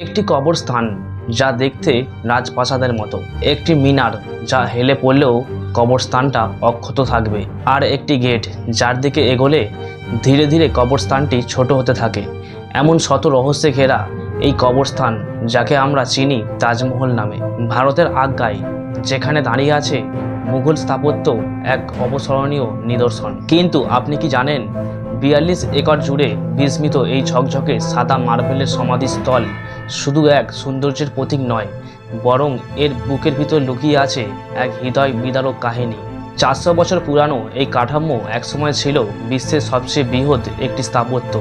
একটি কবরস্থান যা দেখতে রাজপ্রাসাদের মতো, একটি মিনার যা হেলে পড়লেও কবরস্থানটা অক্ষত থাকবে, আর একটি গেট যার দিকে এগোলে ধীরে ধীরে কবরস্থানটি ছোট হতে থাকে। এমন শত রহস্যে ঘেরা এই কবরস্থান যাকে আমরা চিনি তাজমহল নামে। ভারতের আজ্ঞায় যেখানে দাঁড়িয়ে আছে মুঘল স্থাপত্য এক অবসরণীয় নিদর্শন। কিন্তু আপনি কি জানেন, বিয়াল্লিশ একর জুড়ে বিস্মিত এই ঝকঝকে সাদা মার্বেলের সমাধিস্থল শুধু এক সৌন্দর্যের প্রতীক নয়, বরং এর বুকের ভিতর লুকিয়ে আছে এক হৃদয় বিদারক কাহিনী। চারশো বছর পুরানো এই কাঠামো একসময় ছিল বিশ্বের সবচেয়ে বৃহৎ একটি স্থাপত্য,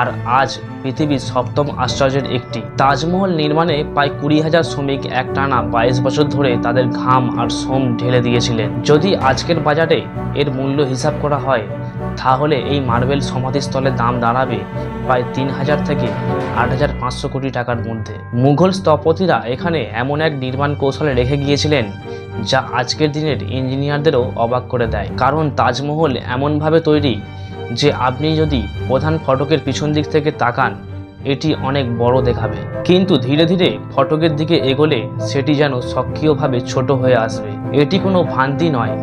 আর আজ পৃথিবীর সপ্তম আশ্চর্যের একটি। তাজমহল নির্মাণে প্রায় কুড়ি হাজার শ্রমিক একটানা বাইশ বছর ধরে তাদের ঘাম আর শ্রম ঢেলে দিয়েছিলেন। যদি আজকের বাজারে এর মূল্য হিসাব করা হয় তাহলে এই মার্বেল সমাধিস্থলের দাম দাঁড়াবে প্রায় তিন হাজার থেকে আট হাজার পাঁচশো কোটি টাকার মধ্যে। মুঘল স্থপতিরা এখানে এমন এক নির্মাণ কৌশলে রেখে গিয়েছিলেন, যা আজকের দিনের ইঞ্জিনিয়ারদেরও অবাক করে দেয়। কারণ তাজমহল এমনভাবে তৈরি যে আপনি যদি প্রধান ফটকের পিছন দিক থেকে তাকান, এটি অনেক বড় দেখাবে। কিন্তু ধীরে ধীরে ফটকের দিকে এগোলে সেটি যেন সক্রিয়ভাবে ছোট হয়ে আসবে। এটি কোনো ভ্রান্তি নয়।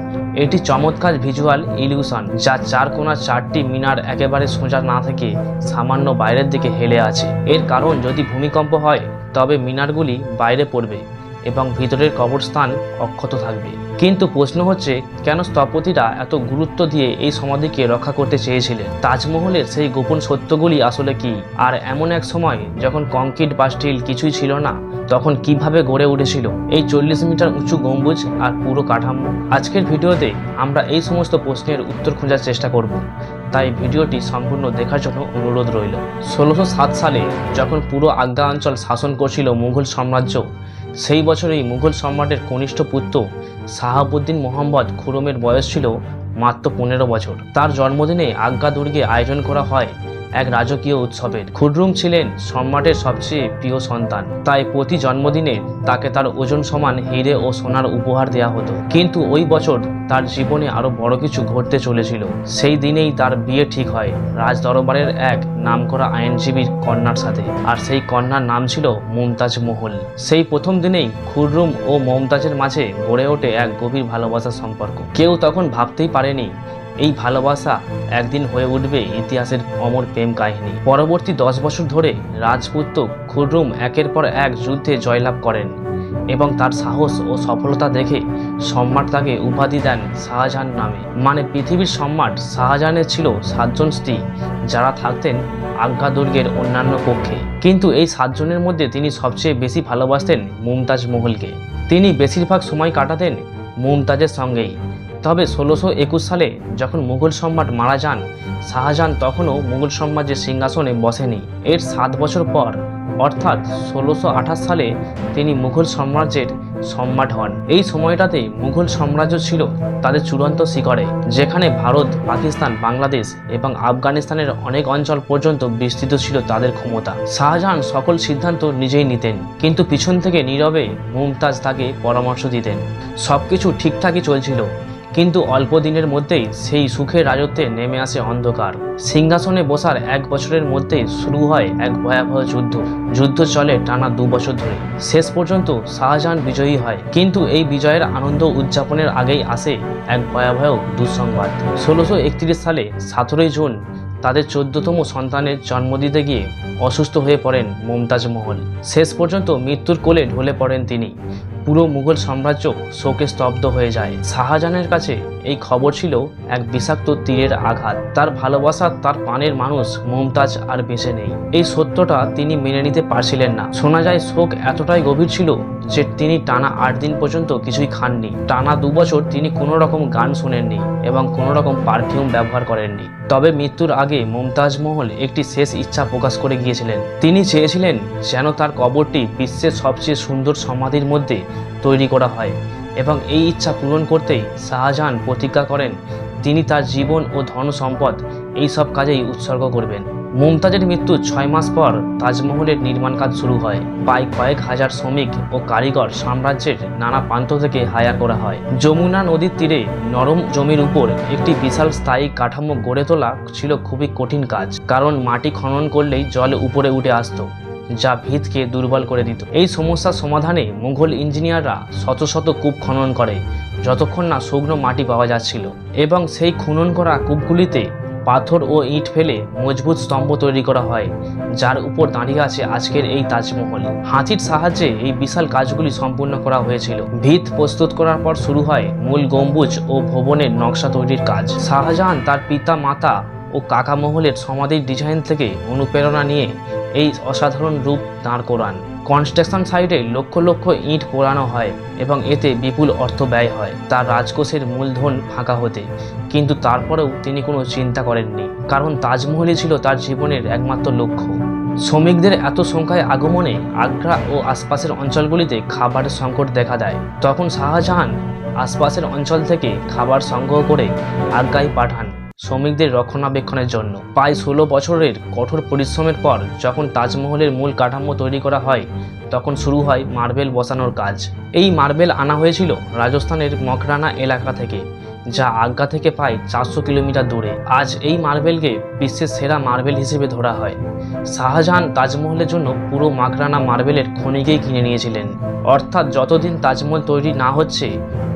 এটি চমৎকার ভিজুয়াল ইলিউশন, যা চার কোনা চারটি মিনার একেবারে সোজা না থেকে সামান্য বাইরের দিকে হেলে আছে। এর কারণ, যদি ভূমিকম্প হয়, তবে মিনারগুলি বাইরে পড়বে। এবং ভিতরের কবরস্থান অক্ষত থাকবে। কিন্তু প্রশ্ন হচ্ছে, কেন স্থপতিরা এত গুরুত্ব দিয়ে এই সমাধিকে রক্ষা করতে চেয়েছিলেন? তাজমহলের সেই গোপন সত্যগুলি আসলে কি? আর এমন এক সময় যখন কংক্রিট বা স্টিল কিছুই ছিল না, তখন কীভাবে গড়ে উঠেছিল? এই চল্লিশ মিটার উঁচু গম্বুজ আর পুরো কাঠামো। আজকের ভিডিওতে আমরা এই সমস্ত প্রশ্নের উত্তর খোঁজার চেষ্টা করব। তাই ভিডিওটি সম্পূর্ণ দেখার জন্য অনুরোধ রইল। ষোলোশো সালে যখন পুরো আজ্ঞা অঞ্চল শাসন করছিল মুঘল সাম্রাজ্য সেই বছরেই মুঘল সম্রাটের কনিষ্ঠ পুত্র শাহাবুদ্দিন মোহাম্মদ খুরমের বয়স ছিল মাত্র পনেরো বছর। তার জন্মদিনে আজ্ঞা দুর্গে আয়োজন করা হয় এক রাজকীয় উৎসবের। খুররুম ছিলেন সম্রাটের সবচেয়ে প্রিয় সন্তান। তাই প্রতি জন্মদিনে তাকে তার ওজন সমান হিরে ও সোনার উপহার দেওয়া হতো। কিন্তু ওই বছর তার জীবনে আরও বড় কিছু ঘটতে চলেছিল। সেই দিনেই তার বিয়ে ঠিক হয় রাজ দরবারের এক নামকরা আইনজীবীর কন্যার সাথে। আর সেই কন্যার নাম ছিল মুমতাজ মহল। সেই প্রথম দিনেই খুররুম ও মমতাজের মাঝে গড়ে ওঠে এক গভীর ভালোবাসার সম্পর্ক। কেউ তখন ভাবতেই পারেনি এই ভালোবাসা একদিন হয়ে উঠবে ইতিহাসের অমর প্রেম কাহিনী। পরবর্তী দশ বছর ধরে রাজপুত্র খুররুম একের পর এক যুদ্ধে জয়লাভ করেন এবং তার সাহস ও সফলতা দেখে সম্রাট তাকে উপাধি দেন শাহজাহান নামে। মানে পৃথিবীর সম্রাট শাহজাহানের ছিল সাতজন স্ত্রী, যারা থাকতেন আজ্ঞা দুর্গের অন্যান্য পক্ষে। কিন্তু এই সাতজনের মধ্যে তিনি সবচেয়ে বেশি ভালোবাসতেন মুমতাজ মহলকে। তিনি বেশিরভাগ সময় কাটাতেন মুমতাজের সঙ্গেই। তবে ষোলোশো একুশ সালে যখন মুঘল সম্রাট মারা যান, শাহজাহান তখনও মুঘল সম্রাজ্যের সিংহাসনে বসেনি। এর সাত বছর পর, অর্থাৎ ষোলোশো আঠাশ সালে তিনি মুঘল সাম্রাজ্যের সম্রাট হন। এই সময়টাতে মুঘল সাম্রাজ্য ছিল তাদের চূড়ান্ত শিখরে, যেখানে ভারত, পাকিস্তান, বাংলাদেশ এবং আফগানিস্তানের অনেক অঞ্চল পর্যন্ত বিস্তৃত ছিল তাদের ক্ষমতা। শাহজাহান সকল সিদ্ধান্ত নিজেই নিতেন, কিন্তু পিছন থেকে নীরবে মুমতাজ তাকে পরামর্শ দিতেন। সবকিছু ঠিকঠাকই চলছিল। কিন্তু অল্প দিনের মধ্যেই সেই সুখের রাজত্বে নেমে আসে অন্ধকার। সিংহাসনে বসার এক বছরের মধ্যেই শুরু হয় এক ভয়াবহ যুদ্ধ। যুদ্ধ চলে টানা দু বছর ধরে। শেষ পর্যন্ত শাহজাহান বিজয়ী হয়। কিন্তু এই বিজয়ের আনন্দ উদযাপনের আগেই আসে এক ভয়াবহ দুঃসংবাদ। ষোলোশো একত্রিশ সালে সতেরোই জুন তাদের চোদ্দতম সন্তানের জন্ম দিতে গিয়ে অসুস্থ হয়ে পড়েন মুমতাজ মহল। শেষ পর্যন্ত মৃত্যুর কোলে ঢলে পড়েন তিনি। পুরো মুঘল সাম্রাজ্য শোকে স্তব্ধ হয়ে যায়। শাহজাহানের কাছে এই খবর ছিল এক বিষাক্ত তীরের আঘাত। তার ভালোবাসা, তার পানের মানুষ মুমতাজ আর বেঁচে নেই। এই সত্যটা তিনি মেনে নিতে পারছিলেন না। শোনা যায়, শোক এতটাই গভীর ছিল যে তিনি টানা আট দিন পর্যন্ত কিছুই খাননি। টানা দু বছর তিনি কোনো রকম গান শোনেননি এবং কোনো রকম পারফিউম ব্যবহার করেননি। তবে মৃত্যুর আগে মুমতাজ মহল একটি শেষ ইচ্ছা প্রকাশ করে গিয়েছিলেন। তিনি চেয়েছিলেন যেন তার কবরটি বিশ্বের সবচেয়ে সুন্দর সমাধির মধ্যে তৈরি করা হয় এবং এই ইচ্ছা পূরণ করতেই শাহজাহান প্রতিজ্ঞা করেন, তিনি তার জীবন ও ধন সম্পদ এই সব কাজেই উৎসর্গ করবেন। মুমতাজের মৃত্যু ছয় মাস পর তাজমহলের নির্মাণ কাজ শুরু হয়। প্রায় কয়েক হাজার শ্রমিক ও কারিগর সাম্রাজ্যের নানা প্রান্ত থেকে হায়ার করা হয়। যমুনা নদীর তীরে নরম জমির উপর একটি বিশাল স্থায়ী কাঠামো গড়ে তোলা ছিল খুবই কঠিন কাজ, কারণ মাটি খনন করলেই জল উপরে উঠে আসতো। যা ভিতকে দুর্বল করে দিত। এই সমস্যার সমাধানে মুঘল ইঞ্জিনিয়াররা শত শত কূপ খনন করে, যতক্ষণ না শুকনো মাটি পাওয়া যাচ্ছিল। এবং সেই খনন করা কূপগুলিতে পাথর ও ইট ফেলে মজবুত স্তম্ভ তৈরি করা হয়, যার উপর দাঁড়িয়ে আছে আজকের এই তাজমহল। হাতির সাহায্যে এই বিশাল কাজগুলি সম্পূর্ণ করা হয়েছিল। ভিত প্রস্তুত করার পর শুরু হয় মূল গম্বুজ ও ভবনের নকশা তৈরির কাজ। শাহজাহান তার পিতা, মাতা ও কাকা মহলের সমাধির ডিজাইন থেকে অনুপ্রেরণা নিয়ে এই অসাধারণ রূপ দাঁড় করান। কনস্ট্রাকশন সাইটে লক্ষ লক্ষ ইট পোড়ানো হয় এবং এতে বিপুল অর্থ ব্যয় হয়। তার রাজকোষের মূলধন ফাঁকা হতে। কিন্তু তারপরেও তিনি কোনো চিন্তা করেননি। কারণ তাজমহলই ছিল তার জীবনের একমাত্র লক্ষ্য। শ্রমিকদের এত সংখ্যায় আগমনে আগ্রা ও আশপাশের অঞ্চলগুলিতে খাবারের সংকট দেখা দেয়। তখন শাহজাহান আশপাশের অঞ্চল থেকে খাবার সংগ্রহ করে আগ্রায় পাঠান। শ্রমিকদের রক্ষণাবেক্ষণের জন্য। প্রায় ষোলো বছরের কঠোর পরিশ্রমের পর যখন তাজমহলের মূল কাঠামো তৈরি করা হয়, তখন শুরু হয় মার্বেল বসানোর কাজ। এই মার্বেল আনা হয়েছিল রাজস্থানের মকরানা এলাকা থেকে, যা আগ্রা থেকে প্রায় চারশো কিলোমিটার দূরে। আজ এই মার্বেলকে বিশ্বের সেরা মার্বেল হিসেবে ধরা হয়। শাহজাহান তাজমহলের জন্য পুরো মাকরানা মার্বেলের খনিকেই কিনে নিয়েছিলেন। অর্থাৎ যতদিন তাজমহল তৈরি না হচ্ছে,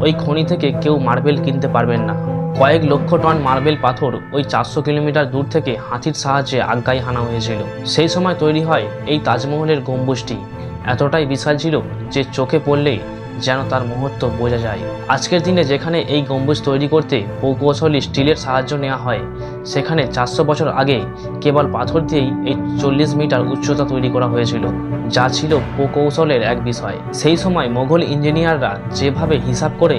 ওই খনি থেকে কেউ মার্বেল কিনতে পারবেন না। কয়েক লক্ষ টন মার্বেল পাথর ওই চারশো কিলোমিটার দূর থেকে হাতির সাহায্যে আজ্ঞায় হানা হয়েছিল। সেই সময় তৈরি হয় এই তাজমহলের গম্বুজটি। এতটাই বিশাল ছিল যে চোখে পড়লেই যেন তার মুহূর্ত বোঝা যায়। আজকের দিনে যেখানে এই গম্বুজ তৈরি করতে প্রকৌশলী স্টিলের সাহায্য নেওয়া হয়, সেখানে চারশো বছর আগে কেবল পাথর দিয়েই এই চল্লিশ মিটার উচ্চতা তৈরি করা হয়েছিল, যা ছিল প্রকৌশলের এক বিষয়। সেই সময় মোগল ইঞ্জিনিয়াররা যেভাবে হিসাব করে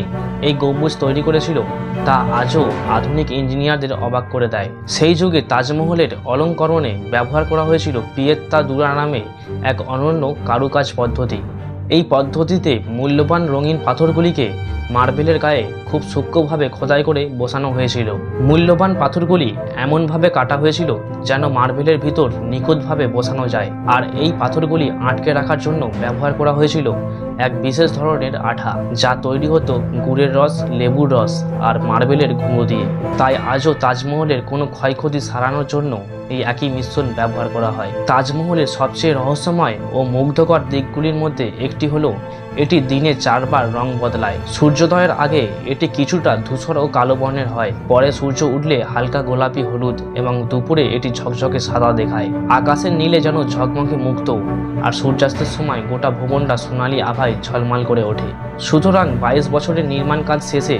এই গম্বুজ তৈরি করেছিল, তা আজও আধুনিক ইঞ্জিনিয়ারদের অবাক করে দেয়। সেই যুগে তাজমহলের অলঙ্করণে ব্যবহার করা হয়েছিল পিয়েত্তা দুরা নামে এক অনন্য কারুকাজ পদ্ধতি। এই পদ্ধতিতে মূল্যবান রঙিন পাথরগুলিকে মার্বেলের গায়ে খুব সূক্ষ্মভাবে খোদাই করে বসানো হয়েছিল। মূল্যবান পাথরগুলি এমনভাবে কাটা হয়েছিল যেন মার্বেলের ভিতর নিখুঁতভাবে বসানো যায়। আর এই পাথরগুলি আটকে রাখার জন্য ব্যবহার করা হয়েছিল এক বিশেষ ধরনের আঠা, যা তৈরি হতো গুড়ের রস, লেবুর রস আর মার্বেলের গুঁড়ো দিয়ে। তাই আজও তাজমহলের কোনো ক্ষয়ক্ষতি সারানোর জন্য এই একই মিশ্রণ ব্যবহার করা হয়। তাজমহলের সবচেয়ে রহস্যময় ও মুগ্ধকর দিকগুলির মধ্যে একটি হলো এটি দিনে চারবার রং বদলায়। সূর্যোদয়ের আগে এটি কিছুটা ধূসর ও কালো বর্ণের হয়। পরে সূর্য উঠলে হালকা গোলাপি, হলুদ এবং দুপুরে এটি ঝকঝকে সাদা দেখায়। আকাশের নীলে যেন ঝকমকে মুক্ত আর সূর্যাস্তের সময় গোটা ভবনটা সোনালি আভায় ঝলমাল করে ওঠে। সুতরাং বাইশ বছরের নির্মাণ কাজ শেষে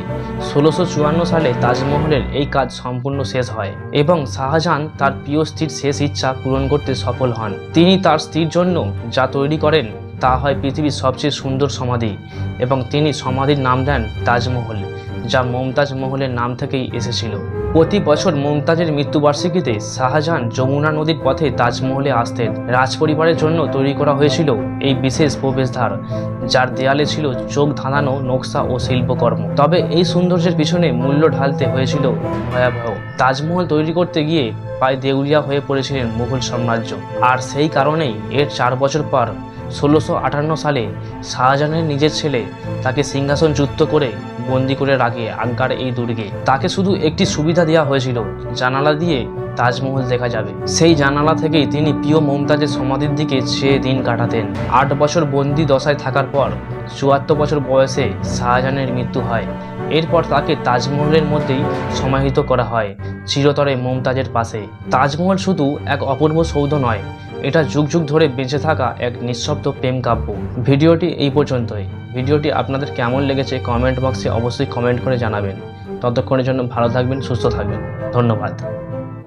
ষোলোশো সালে তাজমহলের এই কাজ সম্পূর্ণ শেষ হয় এবং শাহজাহান তার প্রিয় স্ত্রীর শেষ ইচ্ছা পূরণ করতে সফল হন। তিনি তার স্ত্রীর জন্য যা তৈরি করেন তা হয় পৃথিবীর সবচেয়ে সুন্দর সমাধি এবং তিনি সমাধির নাম দেন তাজমহল, যা মমতাজ মহলের নাম থেকেই এসেছিল। প্রতি বছর মমতাজের মৃত্যুবার্ষিকীতে শাহজাহান যমুনা নদীর পথে তাজমহলে আসতেন। রাজপরিবারের জন্য তৈরি করা হয়েছিল এই বিশেষ প্রবেশদ্বার যার দেয়ালে ছিল চোখ ধাঁধানো নকশা ও শিল্পকর্ম। তবে এই সৌন্দর্যের পিছনে মূল্য ঢালতে হয়েছিল ভয়াবহ। তাজমহল তৈরি করতে গিয়ে প্রায় দেউলিয়া হয়ে পড়েছিলেন মুঘল সাম্রাজ্য। আর সেই কারণেই এর চার বছর পর ষোলোশো আটান্ন সালে শাহজাহানের নিজের ছেলে তাকে সিংহাসন যুক্ত করে বন্দি করে রাখে আগ্রার এই দুর্গে। তাকে শুধু একটি সুবিধা দেওয়া হয়েছিল, জানালা দিয়ে তাজমহল দেখা যাবে। সেই জানালা থেকেই তিনি প্রিয় মমতাজের সমাধির দিকে চেয়ে দিন কাটাতেন। আট বছর বন্দি দশায় থাকার পর চুয়াত্তর বছর বয়সে শাহজাহানের মৃত্যু হয়। এরপর তাকে তাজমহলের মধ্যেই সমাহিত করা হয়, চিরতরে মমতাজের পাশে। তাজমহল শুধু এক অপূর্ব সৌধ নয়, এটা যুগ যুগ ধরে বেঁচে থাকা এক নিঃশব্দ প্রেম কাব্য। ভিডিওটি এই পর্যন্তই। ভিডিওটি আপনাদের কেমন লেগেছে কমেন্ট বক্সে অবশ্যই কমেন্ট করে জানাবেন। ততক্ষণের জন্য ভালো থাকবেন, সুস্থ থাকবেন। ধন্যবাদ।